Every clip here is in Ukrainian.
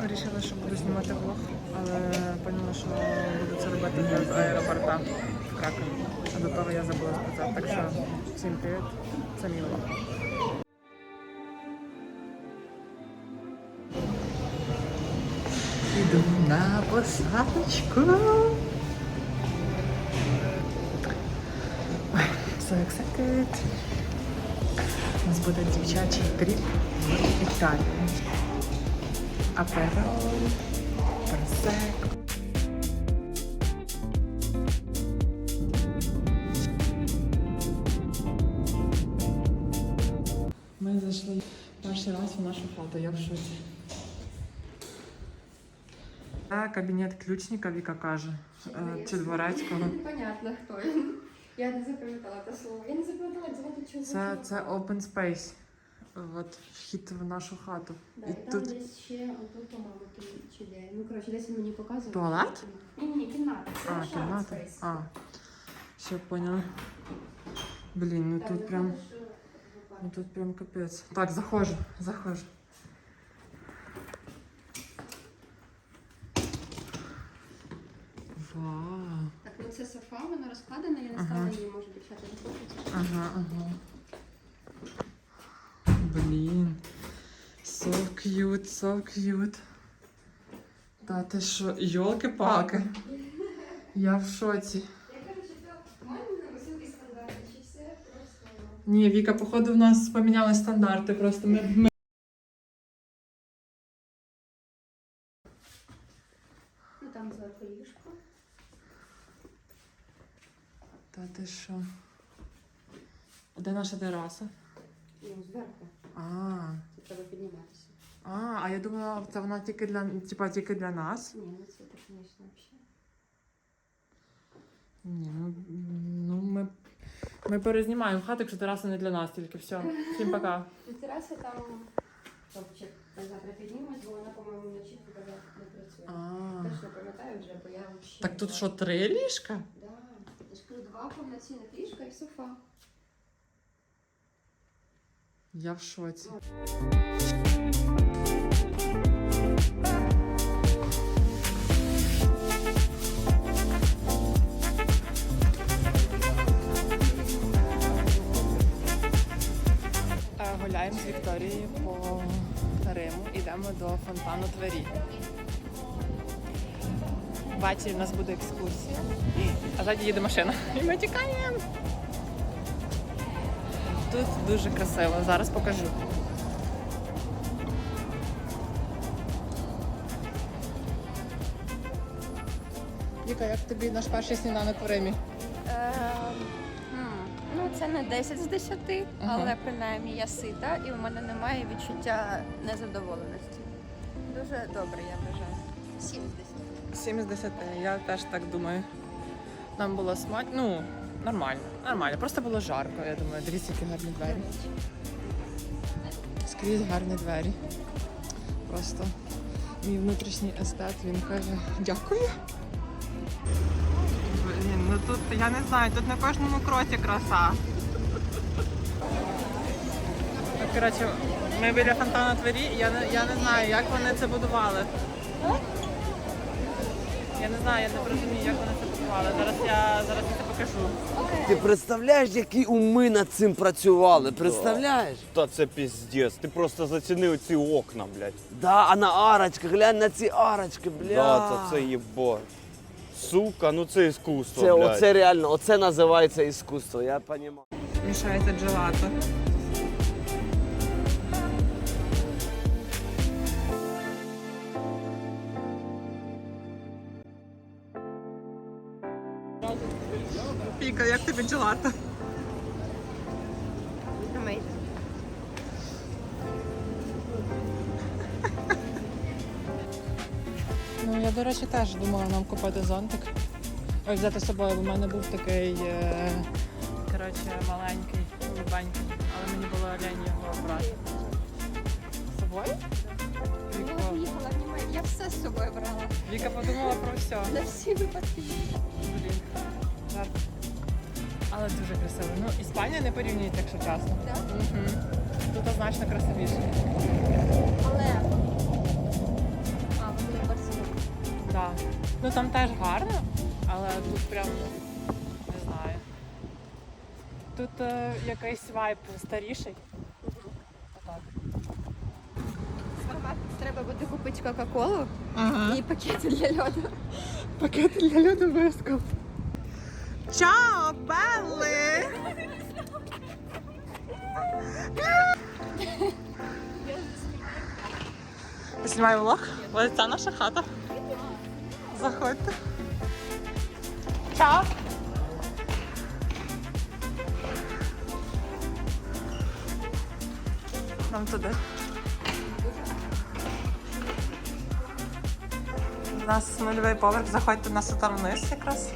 Вирішила, що буду знімати влог, але поняла, що буду це робити вже з аеропорта в Кракові. А до того я забула сказати. Так що всім привіт, це мій влог. Іду на посадочку. So excited. У нас буде дівчачий тріп в Італію. Аперол, просек. Ми зайшли перший раз в нашу хату, я в шоці. Це кабінет ключника, Віка каже, е, чи дворецького. Непонятно, хто він. Я не запам'ятала це слово. Я не запам'ятала, як звати чого. Це, це open space. От вхід в нашу хату. Да, І і там тут десь ще отут, по-моєму, там чи де. Ну, коротше, десь він мені показував. Туалет? Ні, ні, кімната. Це а, кімната. А, все поняла. Блін, ну Так, тут прям. в Ну тут прям капець. Так, заходжу, заходжу. Вау. Так, ну це софа, вона розкладена, я не Ага. стала її, може, дівчата не хочуть. Ага, ага. Блін. So cute, so cute. Та ти що, йолки-палки. Я в шоці. Ні, Віка, походу, в нас поміняли стандарти. Просто ми, ми... Ну, там зверху ліжко. Та ти що? Де наша тераса? Ну, зверху. А, Це треба підніматися. а, а я думала, це вона тільки для, типа, тільки для нас. Ні, ну це так, звісно, взагалі. Ні, ну, ну ми, ми перезнімаємо хату, якщо тераса не для нас тільки. Все. Всім пока. Ну, тераса там, хлопчик, завтра піднімуть, бо вона, по-моєму, вночі показала, не працює. А, Теж не пам'ятаю вже, бо я взагалі... так тут що, три ліжка? Да. Я ж кажу, два повноцінних ліжка і софа. Я в шоці. Е, Гуляємо з Вікторією по Риму, йдемо до фонтану двері. Ввечері в нас буде екскурсія, а ззаді їде машина. І ми тікаємо. Тут дуже красиво, зараз покажу. Віка, як тобі наш перший сніданок в Римі? Ну, це не 10 з 10, але принаймні я сита і в мене немає відчуття незадоволеності. Дуже добре, я вважаю. 7 з 10. 7 з 10, я теж так думаю. Нам було смак, ну, нормально, нормально. Просто було жарко, я думаю. Дивіться, які гарні двері. Скрізь гарні двері. Просто мій внутрішній естет, він каже дякую. Блін, ну тут я не знаю, тут на кожному кроці краса. Коротше, ми біля фонтану двері, я не, я не знаю, як вони це будували. Я не знаю, я не розумію, як вони це будували. Зараз я зараз я це покажу. Ти представляєш, які уми над цим працювали? Представляєш? Та це піздець. Ти просто зацінив ці окна, блядь. Да, а на арочках, глянь на ці арочки, бля. Да, це, це їбо. Сука, ну це іскусство, Це, блядь. оце реально, оце називається іскусство, я розумію. Мішається джелато. Піка, як тобі джелато? Amazing. Ну, я, до речі, теж думала нам купити зонтик. Ось взяти з собою, бо в мене був такий е, коротше, маленький, голубенький, але мені було лень його брати. З собою? Я Віка, поїхала в Німеччину, я все з собою брала. Віка подумала про все. На всі випадки. Блін але дуже красиво. Ну, Іспанія не порівнюється, якщо чесно. Так? Угу. Тут значно красивіше. Але а, вони в Так. Ну там теж гарно, але тут прям не знаю. Тут е, якийсь вайб старіший. Отак. Треба буде купити Кока-Колу Ага. і пакети для льоду. Пакети для льоду обов'язково. Чао, Белли! Знімаю влог. Ось це наша хата. Заходьте. Чао! Нам туди. У нас нульовий поверх, заходьте на там вниз якраз.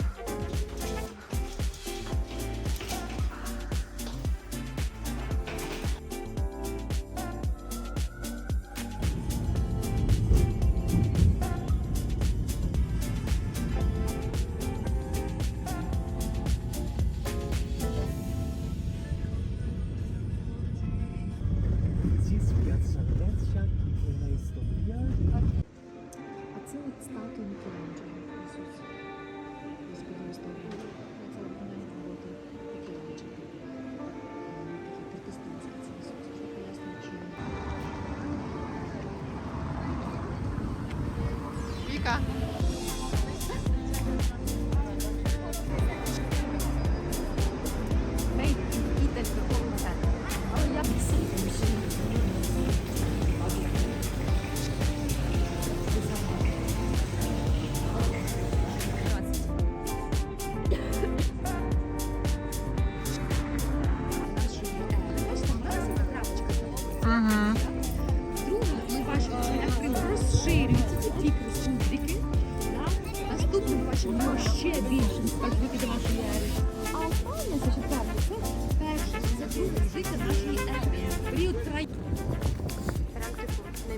Бачимо ще більше, аж до нашої ери. А останнє, це четверте, це перше, це друге звики нашої ери. Період не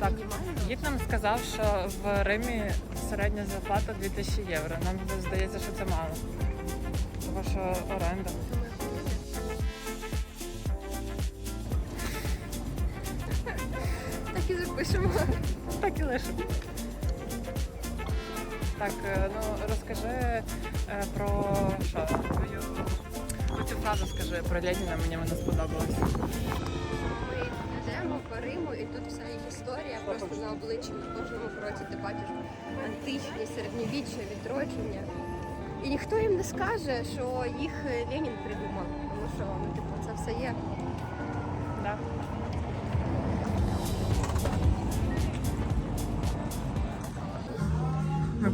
Так. Гід нам сказав, що в Римі середня зарплата 2000 євро. Нам здається, що це мало. Тому що оренда. Так і запишемо. Так і лишимо. Так, е, ну розкажи е, про що? Твою цю фразу скажи про Леніна, мені вона сподобалась. Ми йдемо по Риму, і тут вся історія просто на обличчі на кожному кроці ти бачиш античність, середньовіччя, відродження. І ніхто їм не скаже, що їх Ленін придумав, тому що ну, типу, це все є.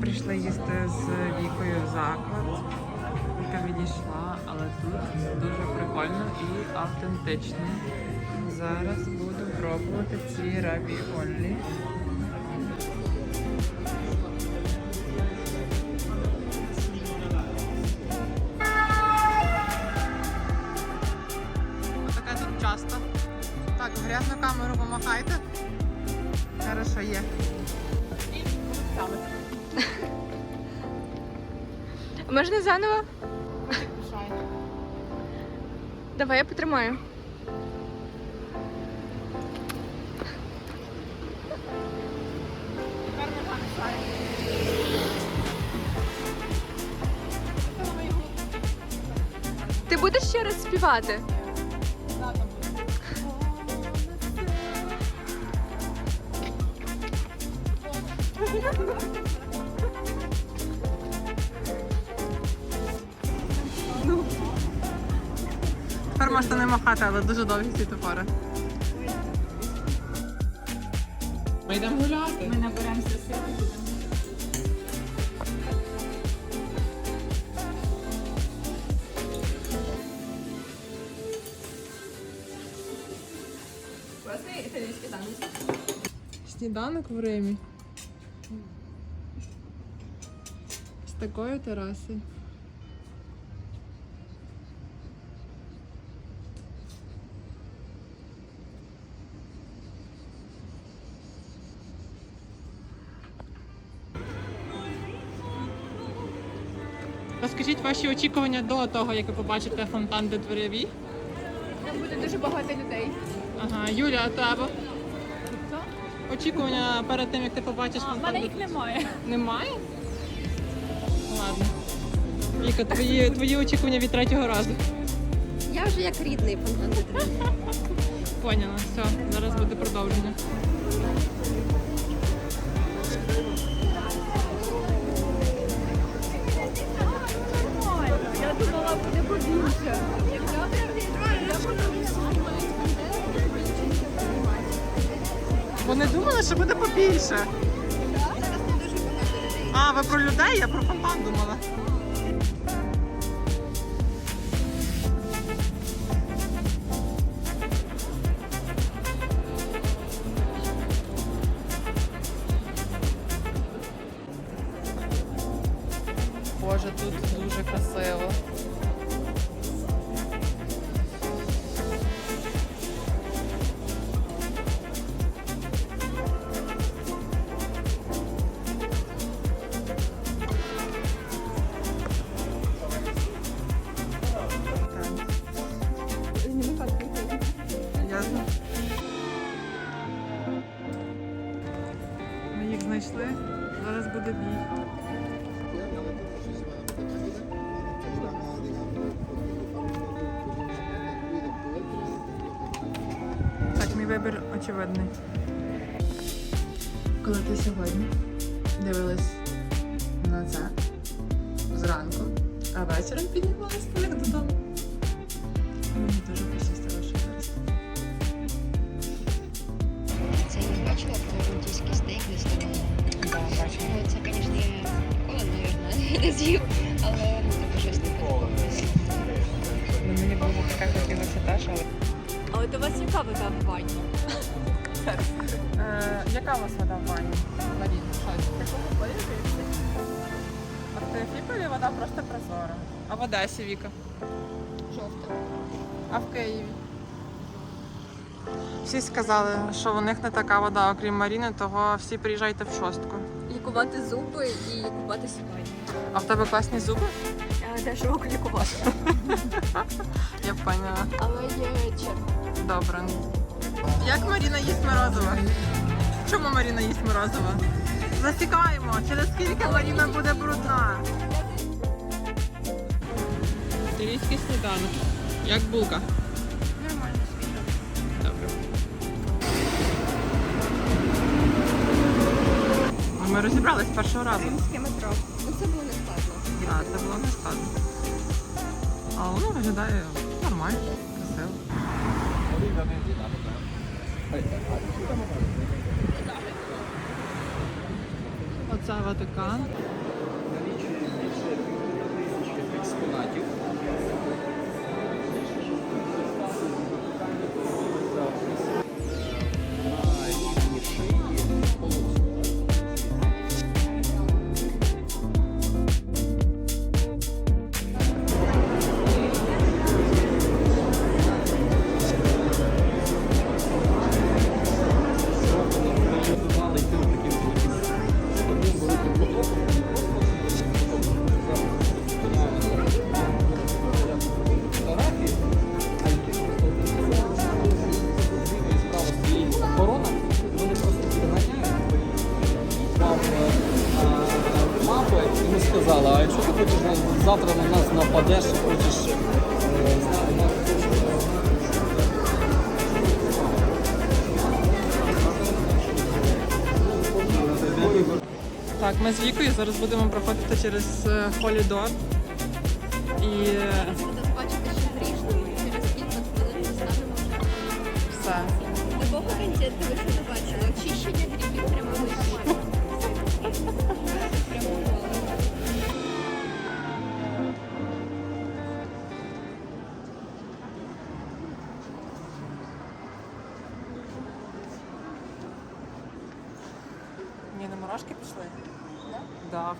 Прийшли їсти з Вікою в заклад. Віка відійшла, але тут дуже прикольно і автентично. Зараз буду пробувати ці рабі Онлі. Можна заново? Давай я потримаю. Ти будеш ще раз співати? Тепер можете не махати, але дуже довгі ці топори. Ми йдемо гуляти. Ми наберемося сили. Сніданок в Римі. З такою терасою. Розкажіть ваші очікування до того, як ви побачите фонтан де дворяві. Там буде дуже багато людей. Ага, Юля, а тебе? Очікування перед тим, як ти побачиш фонтан. У мене їх немає. Немає? Ладно. Віка, твої, твої очікування від третього разу. Я вже як рідний фонтан Детрі. Поняла, все, зараз буде продовження. Що буде побільше. А, ви про людей, я про фонтан думала. Очевидний. Коли ти сьогодні дивилась на це зранку, а вечором піднімалась по додому. Мені дуже пощастило, що зараз. Це я бачила флорентійський стейк десь там. Да, бачила. Ну, це, звісно, я ніколи, мабуть, не з'їв, але ну, щось таке. Ну, мені б дуже таке хотілося теж, але. А от у вас яка вода в ванні? Е, яка у вас вода в ванні? Марін, що? А в Теофіполі вода просто прозора. А в Одесі, Віка? Жовта. А в Києві? Всі сказали, що у них не така вода, окрім Маріни, того всі приїжджайте в шостку. Лікувати зуби і купатися в ванні. А в тебе класні зуби? Дешево лікувати. Я поняла. Але є черга. Добре. Як Маріна їсть морозиво? Чому Маріна їсть морозиво? Засікаємо, через скільки Маріна буде брудна. Італійський сніданок. Як булка? Нормально, свіжо. Добре. Ми розібрались першого разу. Римське метро. Так, це було не складно. А воно виглядає нормально, красиво. Оце Ватикан. Вікою зараз будемо проходити через е, Холідор. І е, Буде бачити, що грішно, через кілька хвилин станемо вже. все.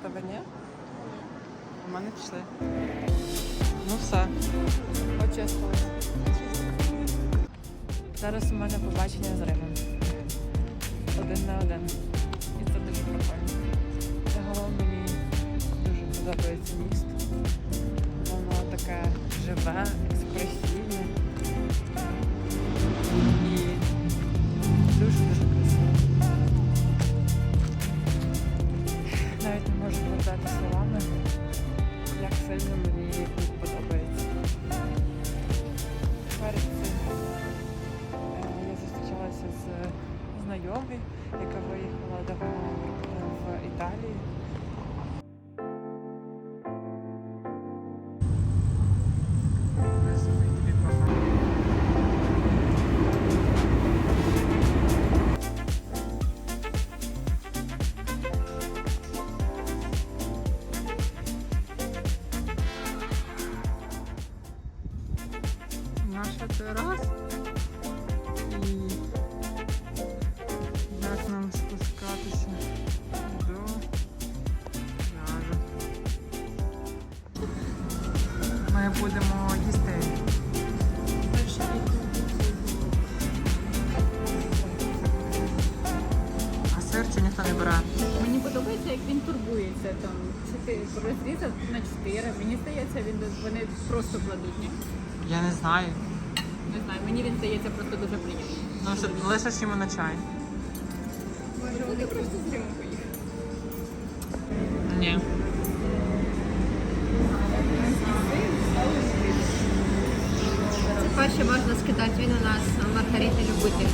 Тебе ні? У мене пішли. Ну все. Очистилось. Зараз у мене побачення з ніхто не бере? Мені подобається, як він турбується там. Чотири розрізав на чотири. Мені здається, він вони просто кладуть. Ні? Я не знаю. Не знаю, мені він здається просто дуже приємно. Ну, що, лише йому на чай. Може, вони просто з поїхали. Ні. Це перше можна скидати, він у нас Маргарита любитель.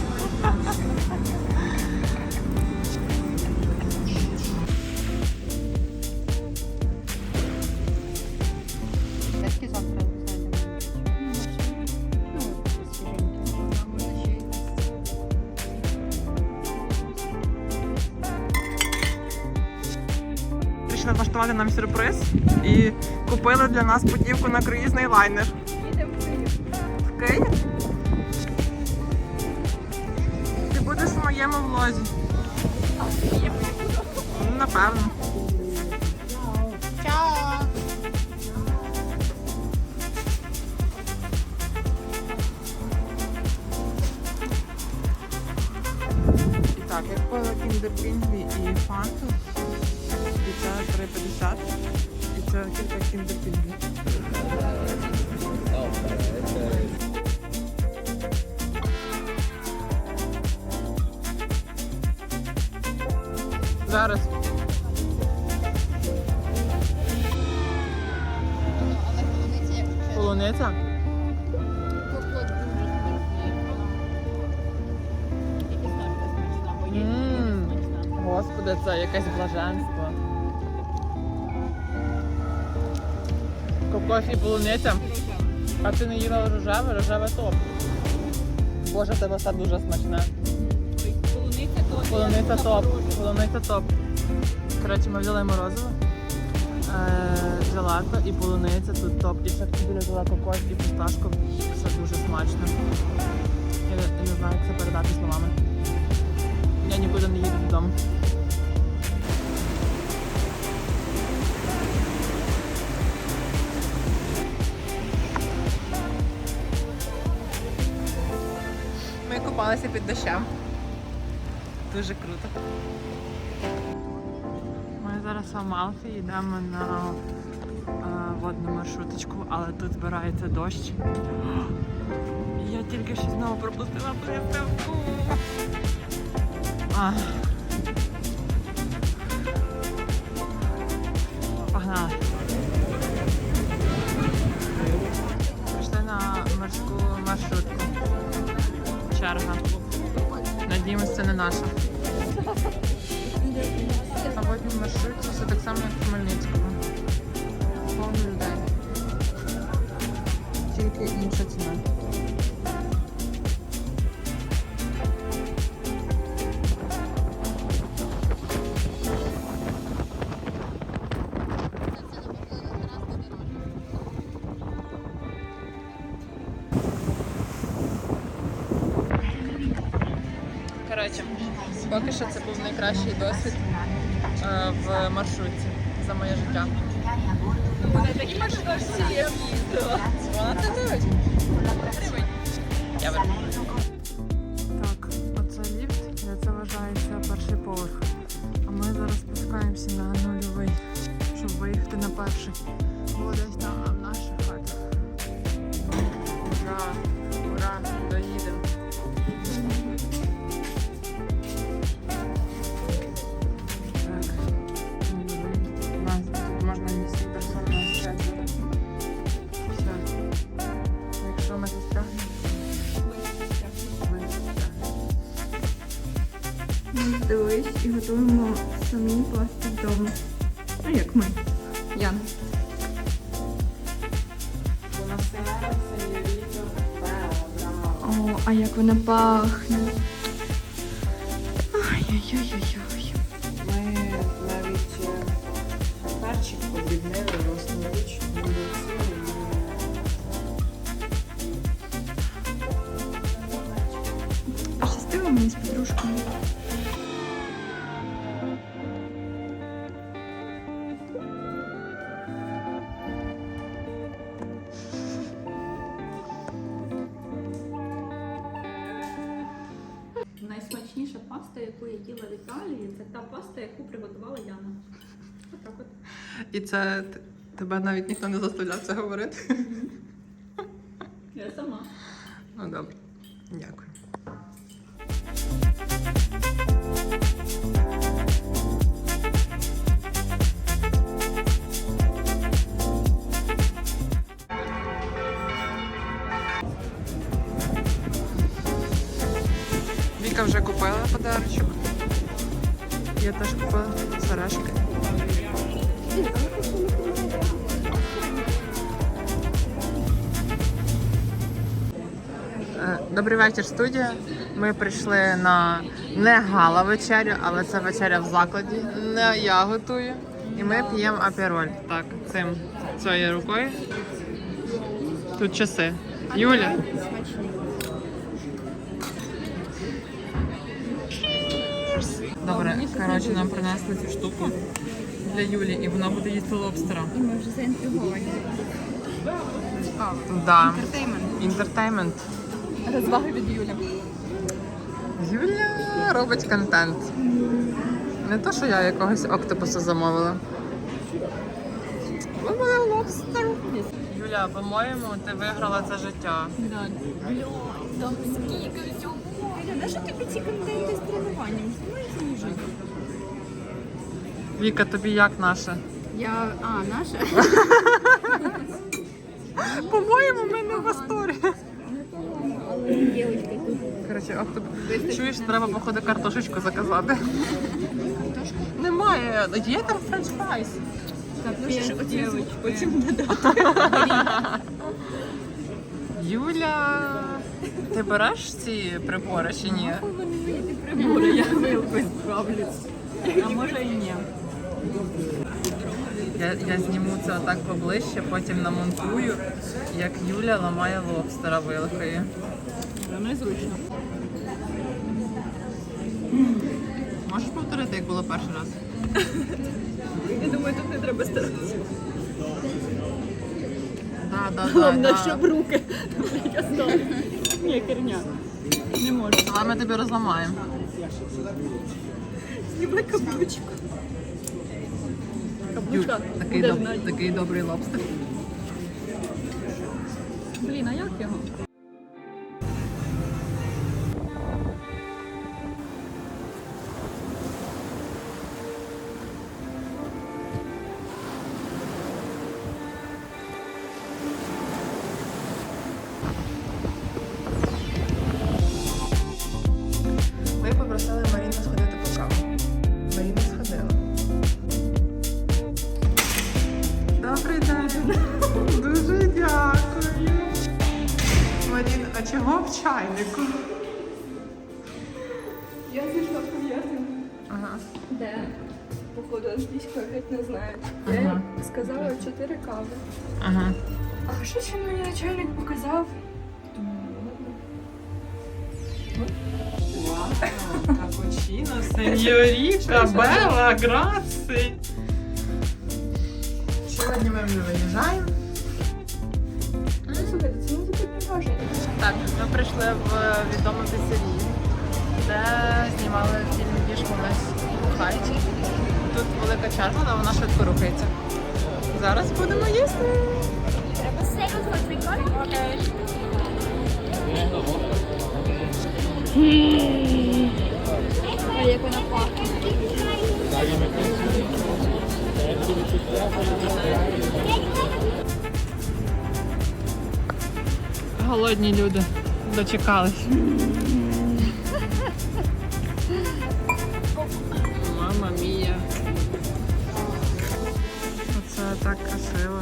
Купили для нас путівку на круїзний лайнер. В Київ? Ти будеш в моєму влозі. Напевно. І так, я купила кіндер пінгві і фанту. І це 3,50. Це кілька кіндер пінгві. Зараз. Полуниця? Господи, це якесь блаженство. Кокос і полуниця. А ти не їла рожеве, рожеве топ. Боже, в тебе все дуже смачне. Полуниця то Полуниця топ. Полуниця топ. Коротше, ми взяли морозиво. Желато і полуниця тут топ. І ще біля взяла кокос і фісташку. Все дуже смачно. Я не знаю, як це передати словами. Я нікуди не їду додому. Ми купалися під дощем. Дуже круто. Ми зараз в Амалфі йдемо на е, водну маршруточку, але тут збирається дощ. Я тільки що знову пропустила приставку. Погнали. Надіємось, це не наша. А потім маршрутці все так само, як в Хмельницькому. Повно людей. Тільки інша ціна. Найкращий досвід е, в маршрутці за моє життя. Вони такі маршрутці. Вона не дивить. Я верну. Так, оце ліфт, і це вважається перший поверх. А ми зараз спускаємося на нульовий, щоб виїхати на перший. Бо десь там наша хата. Ура, ура, готуємо самі пластик вдома. Ну як ми. Яна. О, а як вона пахне. Ай-яй-яй-яй-яй. І це тебе навіть ніхто не заставляв це говорити. Я сама. Ну добре. Дякую. Віка вже купила подарочок. Я теж купила сережки. Добрий вечір, студія. Ми прийшли на не гала вечерю, але це вечеря в закладі. Не я готую. І ми п'ємо апероль. Так, цим цією рукою. Тут часи. Юля. Добре, коротше, нам принесли цю штуку для Юлі, і вона буде їсти лобстера. І ми вже заінтриговані. Да. Інтертеймент. Розваги від Юлі. Юля робить контент. Не то, що я якогось октопуса замовила. Лобстер. Юля, по-моєму, ти виграла це життя. Там скільки всього. Юля, що тобі ці контенти з тренуванням? Віка, тобі як наше? Я, а, наша? По-моєму, ми не в восторгі. Але дівчинка тут. Коротше. Чуєш, треба, походу, картошечку заказати. Немає. Є там френч фрайс. Потім Юля, ти береш ці прибори чи ні? Прибори, я вилкою справлюсь. А може і ні. Я, я зніму це отак поближче, потім намонтую, як Юля ламає лобстера вилкою. Незручно. Можеш повторити, як було перший раз? Я думаю, тут не треба старатися. Да, да, да, Головне, да. щоб руки остались. Ні, херня. Не можу. Давай ми тобі розламаємо. Знімай каблучку. Такий, доб... такий добрий лобстер. Блін, а як його? В чайнику? Я знайшла пов'язку. Ага. Де? Походу, англійською геть не знаю. Я Ага. сказала чотири кави. Ага. А що ще мені начальник показав? Капучино, сеньоріта, Белла, граци. Сьогодні ми вже виїжджаємо. Так, ми прийшли в відому піцерію, де знімали фільм Їж колись бухаючи. Тут велика черга, але вона швидко рухається. Зараз будемо їсти. А як вона пахне? голодні люди. Дочекались. Мама мія. Оце так красиво.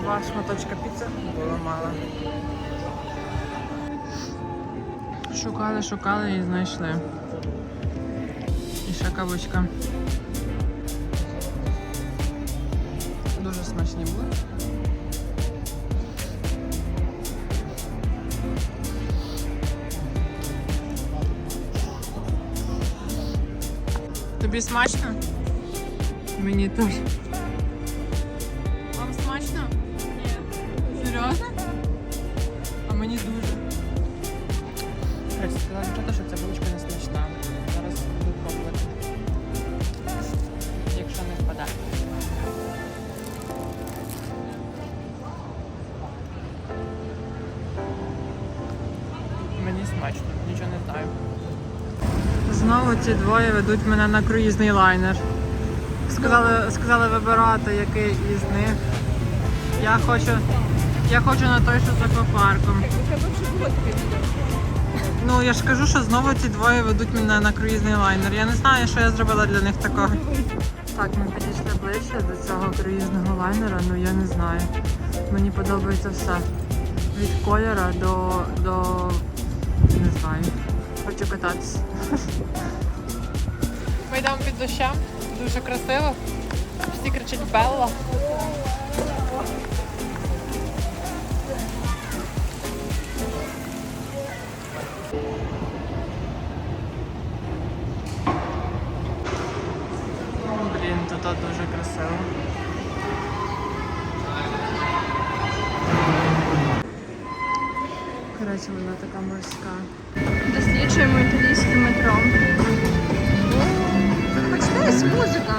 Два шматочка піци було мало. Шукали, шукали і знайшли. І ще кавичка. Дуже смачні були. Тобі смачно? Мені теж. Знову ці двоє ведуть мене на круїзний лайнер. Сказали, сказали вибирати, який із них. Я хочу, я хочу на той, що з аквапарком. Ну я ж кажу, що знову ці двоє ведуть мене на круїзний лайнер. Я не знаю, що я зробила для них такого. Так, ми підійшли ближче до цього круїзного лайнера, ну я не знаю. Мені подобається все. Від кольора до. до. не знаю. Хочу кататися. Ми йдемо під дощем, дуже красиво. Всі кричать Белла. Блін, тут дуже красиво. Коротше, вона така морська. Досліджуємо італійське метро. Почнеться музика.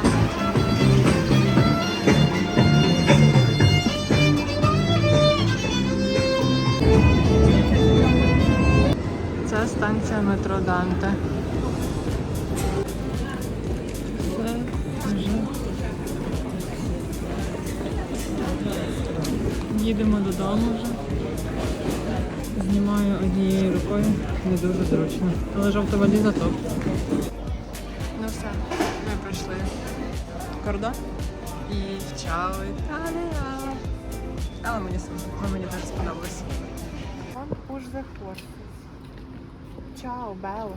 Це станція метро Данте. Їдемо додому вже. Знімаю однією рукою, не дуже зручно. Але жовта валіза топ. Ну все, ми пройшли кордон і в Чао Італія. Але мені, сумно, мені так сподобалось. Вам уж захочеться. Чао, bello.